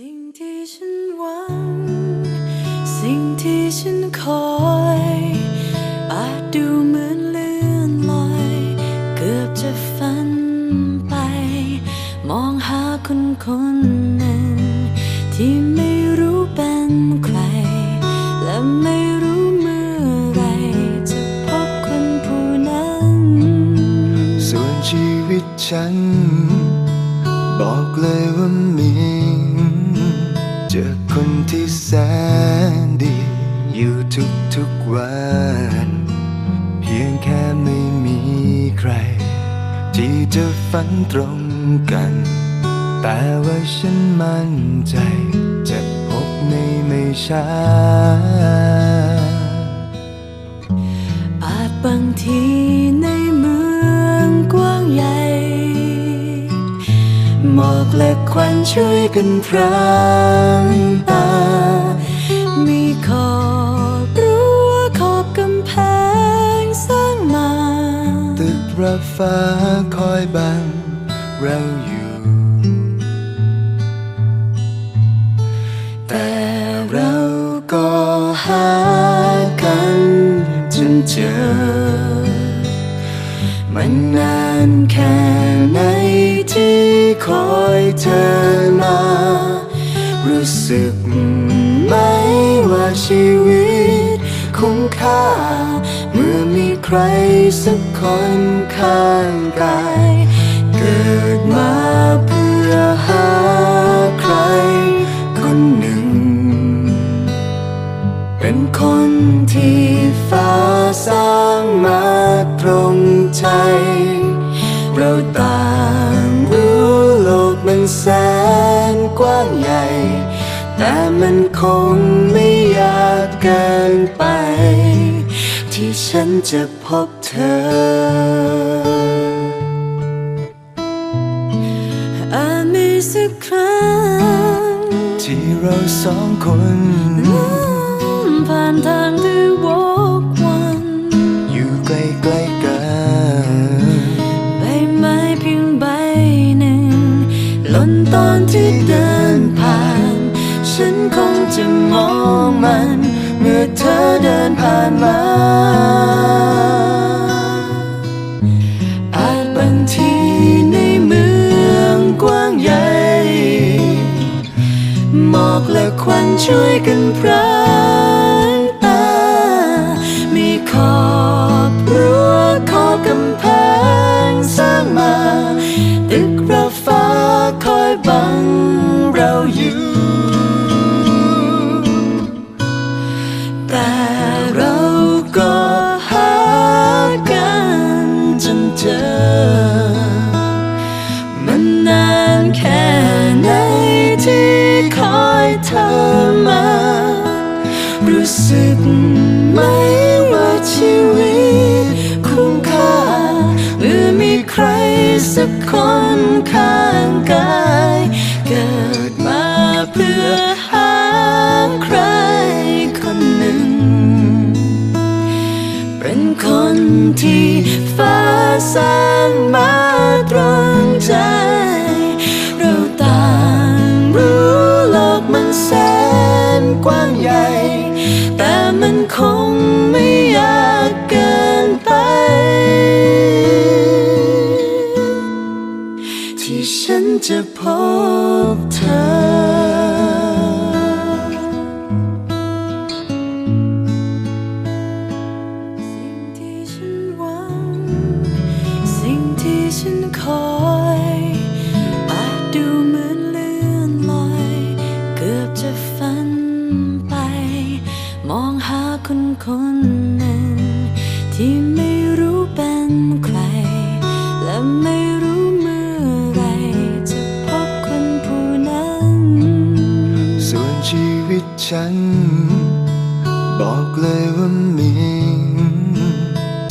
สิ่งที่ฉันหวัง ฝันตรงกัน แต่ว่าฉันมั่นใจ จะพบในไม่ช้า อาจบางทีในเมืองกว้างใหญ่หมอกและควันช่วยกันพรางตา ระฟ้าคอยบังเราอยู่ แต่เราก็หากันจนเจอ มันนานแค่ไหนที่คอยเธอมา รู้สึกไหมว่าชีวิต ใครสักคนข้างกาย เกิดมาเพื่อหาใคร คนหนึ่ง เป็นคนที่ฟ้าสร้างมาตรงใจ เราต่างรู้โลกมันแสนกว้างใหญ่ แต่มันคง จะพบเธอ อาจมีสักครั้ง ที่เราสองคนผ่านทางที่วกวัน อยู่ใกล้ๆกันใบไม้เพียงใบหนึ่งหล่นตอนที่เดินผ่าน ฉันคงจะมองมัน เมื่อเธอเดินผ่านมา ช่วยกันพรา คนข้างกาย เกิดมาเพื่อหาใครคนหนึ่ง เป็นคนที่ฟ้าสร้างมาตรงใจ เราต่างรู้โลกมันแสน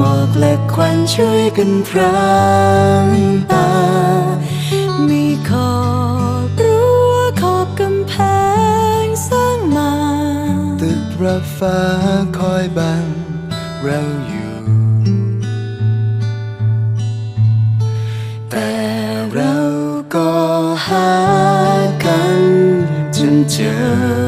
มอกและควันช่วยกันพรางตา มีขอบรั้วขอบกำแพงสร้างมา ตึกระฟ้าคอยบังเราอยู่ แต่เราก็หากันจนเจอ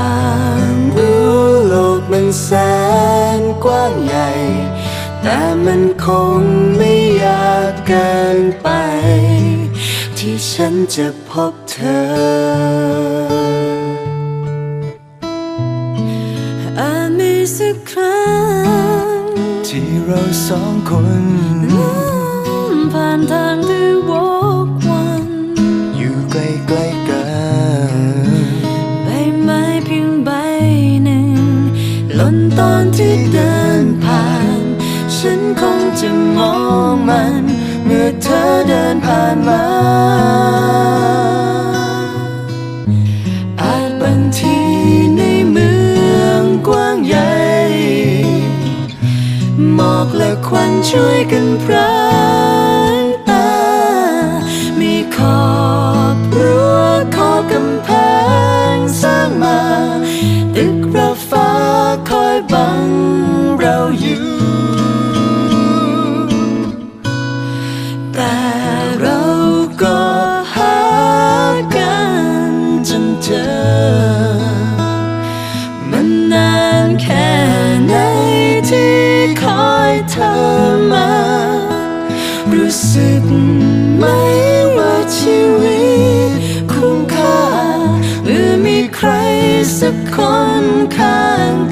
แสนกว้างใหญ่ แต่มันคงไม่ยากเกินไป ที่ฉันจะพบเธอ อาจมีสักครั้ง ที่เราสองคน ผ่านทางที่วก ตอนที่เดินผ่าน ฉันคงจะมองมัน เมื่อเธอเดินผ่านมา อาจบางทีในเมืองกว้างใหญ่ หมอกและควันช่วยกันพรา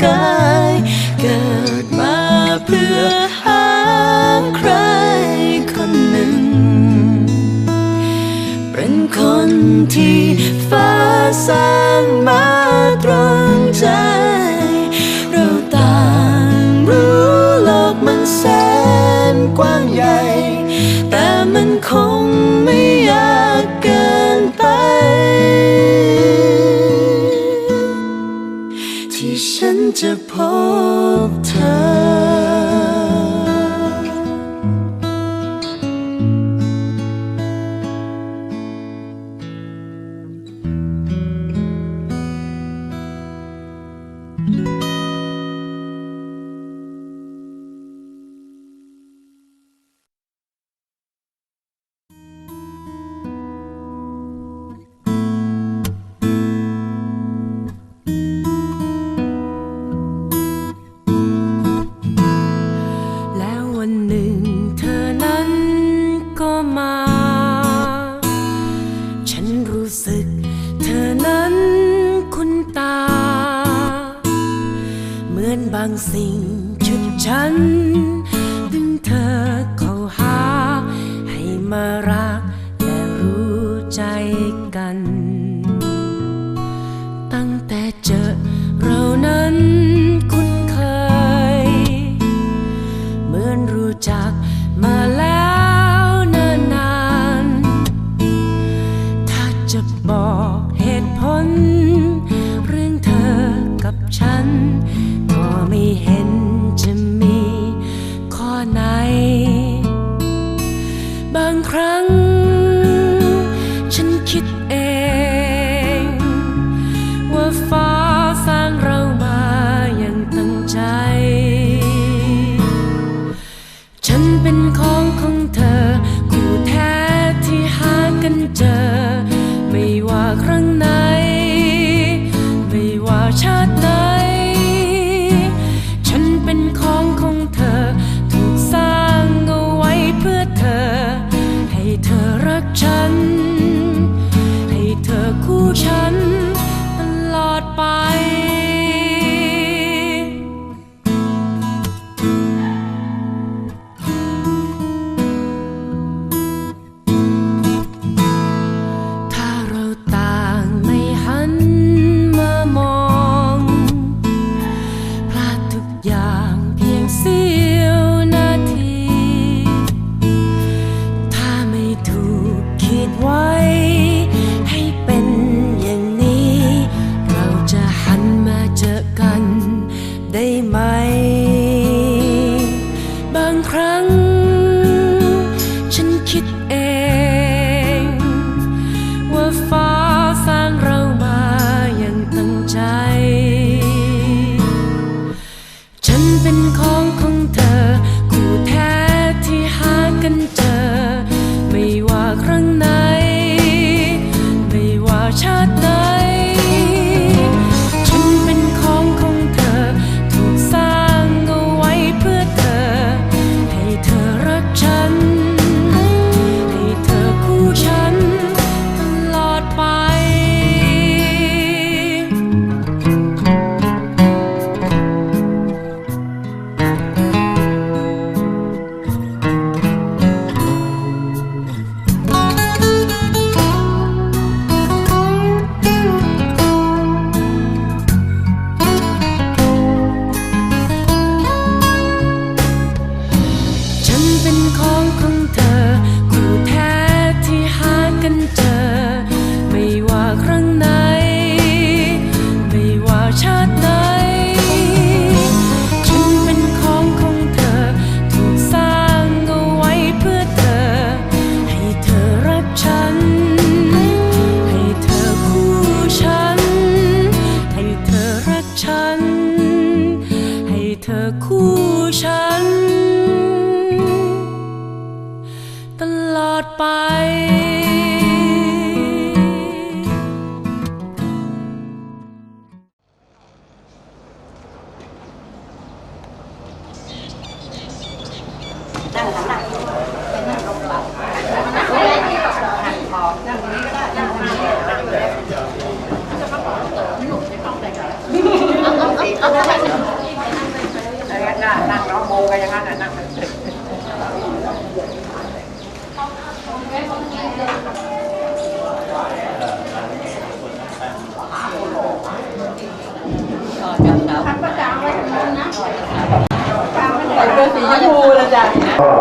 กายเกิดมาเพื่อหาใครคนหนึ่ง เป็นคนที่ฟ้าสร้างมา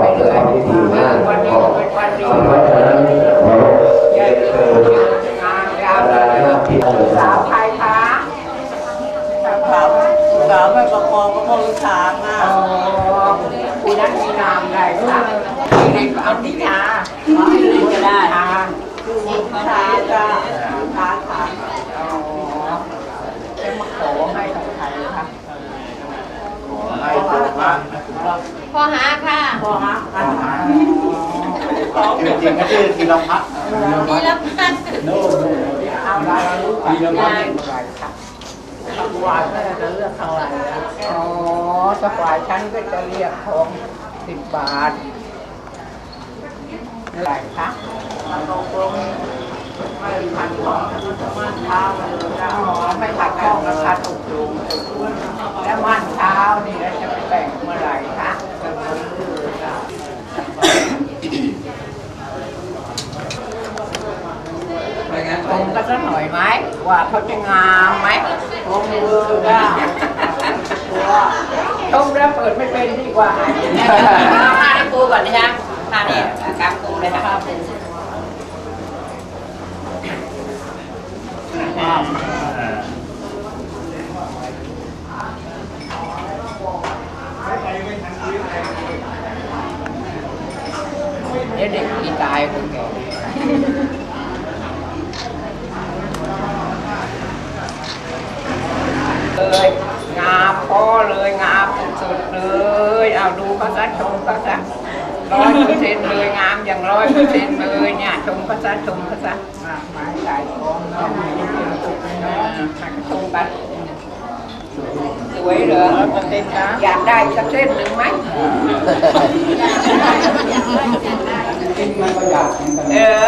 ไปเรื่อวันนี้เป็นวันดีอย่าลืมงานยาวสาวไทยคะสาวสาวไม่ประคองก็พอลูกช้างอะคุณนั้นมีนามอะไรคะเด็กเอาที่ชาก็ได้ชาช้าจะช้าขาอ๋อจะมาขอให้ใครคะพอหาค่ะ พอฮะอันจริงๆก็ชื่อธีรพัฒน์ดีแล้วกันเอาละเรารู้กันว่าเป็นอะไรคะสักวันก็จะเลือกเท่าไหร่อ๋อสักวันฉันก็จะเรียกทองสิบบาทเท่าไหร่คะตกลงไม่พันของมันเช้าอ๋อไม่ผัดข้องราคาถูกลงแล้วมันเช้านี่เราจะไปแบ่งเมื่อไหร่คะ ชมก็สักหน่อยไหมว่าเขาจะงามไหมพงมือได้ชมแล้วเปิดไม่เป็นดีกว่าเอาผ้าให้ปูก่อนนะจ๊ะผ้าเนี่กางปูเลยค่ะเดี๋ยวเด็กกีตายคนแก่ เลย งามพอเลยงามสุดๆเลยเอาดูเขาซะชมเขาซะร้อยเปอร์เซ็นต์เลยงามอย่างร้อยเปอร์เซ็นต์เลยเนี่ยชมเขาซะชมเขาซะมากมายหลายของเนาะให้เขาชมกันสวยเหรออยากได้สักเส้นหนึ่งไหมกินมันก็อยากเหมือนกันเออ